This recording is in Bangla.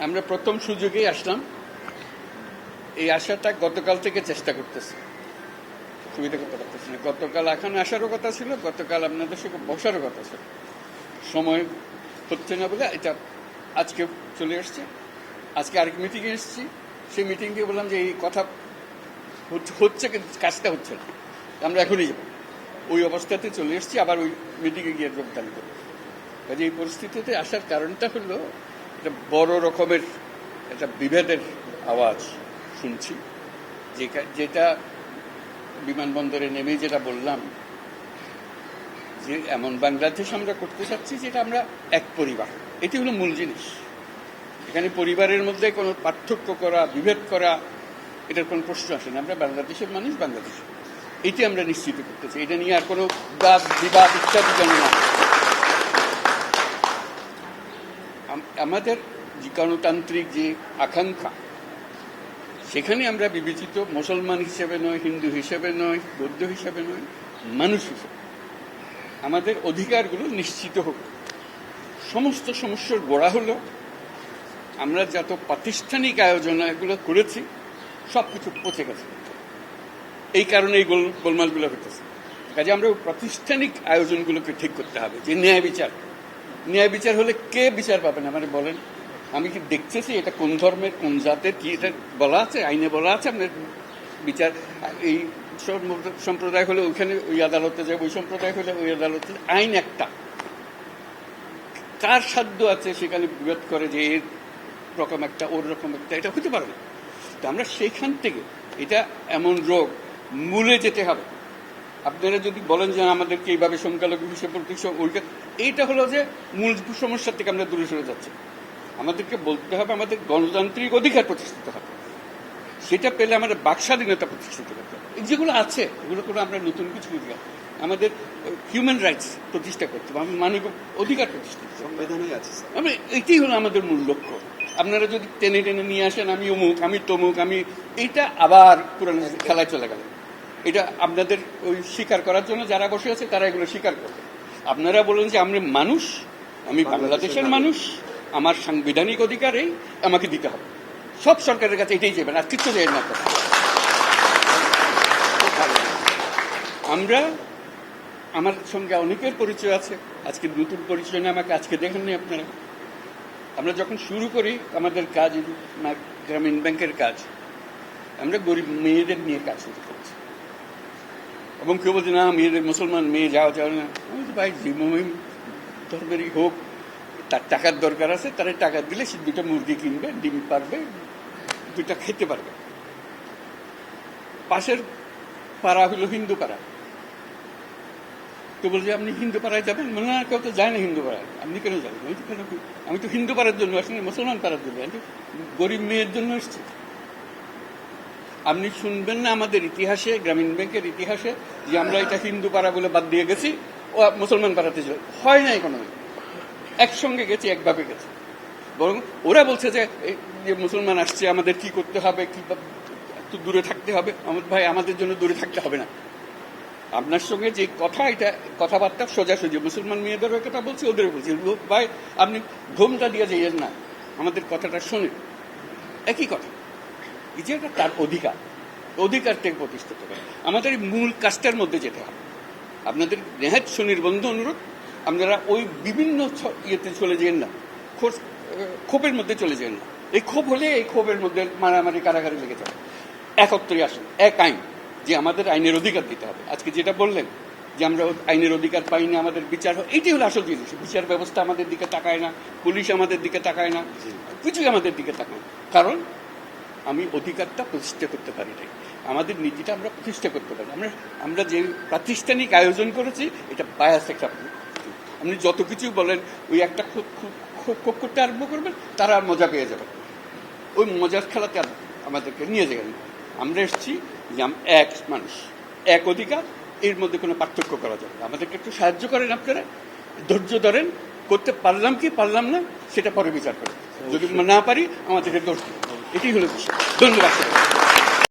আমরা প্রথম সুযোগেই আসলাম। এই আসাটা গতকাল থেকে চেষ্টা করতেছি। সুবিধা করতে পারতেছি না। গতকাল এখানে আসারও কথা ছিল, গতকাল আপনাদের সঙ্গে বসারও কথা ছিল। সময় হচ্ছে না বলে এটা আজকে চলে এসছে আজকে আরেক মিটিংয়ে এসেছি। সেই মিটিং দিয়ে বললাম যে এই কথা হচ্ছে- কিন্তু কাজটা হচ্ছে না। আমরা এখনই যাব। ওই অবস্থাতে চলে এসেছি, আবার ওই মিটিংয়ে গিয়ে যোগদান করব। কাজে এই পরিস্থিতিতে আসার কারণটা হলো একটা বড় রকমের একটা বিভেদের আওয়াজ শুনছি। যেটা- বিমানবন্দরে নেমে যেটা বললাম, যে এমন বাংলাদেশ আমরা করতে চাচ্ছি যেটা আমরা এক পরিবার। এটি হলো মূল জিনিস। এখানে পরিবারের মধ্যে কোনো পার্থক্য করা, বিভেদ করা, এটার কোনো প্রশ্ন আসে না। আমরা বাংলাদেশের মানুষ বাংলাদেশ। এটি আমরা নিশ্চিত করতে চাই। এটা নিয়ে আর কোনো বাদ, বিবাদ ইত্যাদি যেন না হয়। আম- আমাদের যে গণতান্ত্রিক যে আকাঙ্ক্ষা, সেখানে আমরা বিবেচিত মুসলমান হিসেবে নয়, হিন্দু হিসেবে নয়, বৌদ্ধ হিসেবে নয়, মানুষ হিসেবে আমাদের অধিকারগুলো নিশ্চিত হোক। সমস্ত সমস্যার গোড়া হলো, আমরা যত প্রাতিষ্ঠানিক আয়োজন এগুলো করেছি সব কিছু পচে গেছে। এই কারণে এই গোল, গোলমালগুলো হতেছে কাজে আমরা প্রাতিষ্ঠানিক আয়োজনগুলোকে ঠিক করতে হবে, যে ন্যায় বিচার। ন্যায় বিচার হলে কে বিচার পাবেন আমারে বলেন, আমি কি দেখতেছি এটা কোন ধর্মের, কোন জাতের, কি এটা বলা আছে, আইনে বলা আছে আপনার বিচার? এই সম- সম্প্রদায় হলে ওইখানে ওই আদালতে যাবে, ওই সম্প্রদায় হলে ওই আদালতে। আইন একটা। কার সাধ্য আছে সেখানে বিরোধ করে যে এর রকম একটা, ওর রকম একটা? এটা হতে পারে না। তো আমরা সেখান থেকে, এটা এমন রোগ মূলে যেতে হবে। আপনারা যদি বলেন যে আমাদেরকে এইভাবে সংখ্যালঘু হিসেবে ওইটা এইটা হলো যে মূল সমস্যা থেকে আমরা দূরে সরে যাচ্ছি। আমাদেরকে বলতে হবে আমাদের গণতান্ত্রিক অধিকার প্রতিষ্ঠিত হবে। সেটা পেলে আমাদের বাক স্বাধীনতা প্রতিষ্ঠিত করতে হবে। যেগুলো আছে এগুলো কোনো আমরা নতুন কিছু না। আমাদের হিউম্যান রাইটস প্রতিষ্ঠা করতে হবে আমাদের মানবিক অধিকার প্রতিষ্ঠা করতে। সংবিধানেই আছে আমি এটাই হলো আমাদের মূল লক্ষ্য। আপনারা যদি টেনে টেনে নিয়ে আসেন আমি অমুক আমি তমুক আমি এইটা আবার পুরানো খেলায় চলে গেল। এটা আপনাদের ওই স্বীকার করার জন্য যারা বসে আছে তারা এগুলো স্বীকার করবে। আপনারা বলেন যে আমরা মানুষ আমি বাংলাদেশের মানুষ আমার সাংবিধানিক অধিকার আমাকে দিতে হবে। সব সরকারের কাছে এটাই যাবেন আর কিচ্ছু যাবেন না। আমরা আমার সঙ্গে অনেকের পরিচয় আছে আজকে নতুন পরিচয় নিয়ে আমাকে আজকে দেখেননি আপনারা। আমরা যখন শুরু করি আমাদের কাজ গ্রামীণ ব্যাংকের কাজ আমরা গরিব মেয়েদের নিয়ে কাজ শুরু করেছি। এবং কেউ বলছে না মেয়েদের মুসলমান মেয়ে যাওয়া যাবে না আমি ভাই যে মহিম ধর্মেরই হোক তার টাকার দরকার আছে তারা টাকা দিলে সে দুটো মুরগি কিনবে ডিম পারবে দুটা খেতে পারবে পাশের পাড়া হলো হিন্দু পাড়া তো বলছে আপনি হিন্দু পাড়ায় যাবেন মনে হয় কেউ তো যায় না হিন্দু পাড়ায় আপনি কেন যাবেন আমি তো আমি তো হিন্দু পাড়ার জন্য আসলে মুসলমান পাড়ার জন্য গরিব মেয়ের জন্য এসেছি আপনি শুনবেন না আমাদের ইতিহাসে, গ্রামীণ ব্যাংকের ইতিহাসে, যে আমরা এটা হিন্দু পাড়া বলে বাদ দিয়ে গেছি, ও মুসলমান পাড়াতে যাবে হয় নাই কোনো একসঙ্গে গেছি, একভাবে গেছি। বরং ওরা বলছে যে মুসলমান আসছে, আমাদের কি করতে হবে, কি একটু দূরে থাকতে হবে। আমার ভাই, আমাদের জন্য দূরে থাকতে হবে না। আপনার সঙ্গে যে কথা, এটা কথাবার্তা সোজাসুজি। মুসলমান মেয়েদেরও কথা বলছি ওদেরও বলছি। ভাই, আপনি ঘুমটা দিয়ে যাইয়েন না। আমাদের কথাটা শোনেন। একই কথা। এই যে এটা তার অধিকার। অধিকার থেকে প্রতিষ্ঠিত করে। আমাদের এই মূল কাজটার মধ্যে যেতে হবে। আপনাদের নেহাত সুনির্বন্ধ অনুরোধ আপনারা ওই বিভিন্ন ইয়েতে চলে যেন না ক্ষোভের মধ্যে চলে যেন না। এই ক্ষোভ হলে এই ক্ষোভের মধ্যে মারামারি কারাগারি লেগে যাবে। একত্রে আসুন এক আইন যে আমাদের আইনের অধিকার দিতে হবে। আজকে যেটা বললেন যে আমরা আইনের অধিকার পাই না আমাদের বিচার হয় এইটাই হলো আসল জিনিস। বিচার ব্যবস্থা আমাদের দিকে তাকায় না পুলিশ আমাদের দিকে তাকায় না কিছুই আমাদের দিকে তাকায় না। কারণ আমি অধিকারটা প্রতিষ্ঠা করতে পারি নাই। আমাদের নীতিটা আমরা প্রতিষ্ঠা করতে পারি। আমরা আমরা যে প্রাতিষ্ঠানিক আয়োজন করেছি, এটা বায়াস একটা আপনি যত কিছু বলেন, ওই একটা খুব খুব খুব করতে আরম্ভ করবেন, তারা আর মজা পেয়ে যাবে। ওই মজার খেলাতে আমাদেরকে নিয়ে যাবেন আমরা এসেছি যে এক মানুষ, এক অধিকার, এর মধ্যে কোনো পার্থক্য করা যাবে। আমাদেরকে একটু সাহায্য করেন আপনারা। ধৈর্য ধরেন, করতে পারলাম কি পারলাম না, সেটা পরে বিচার করেন। যদি না পারি, আমাদেরকে দোষ এটাই হলো ধন্যবাদ।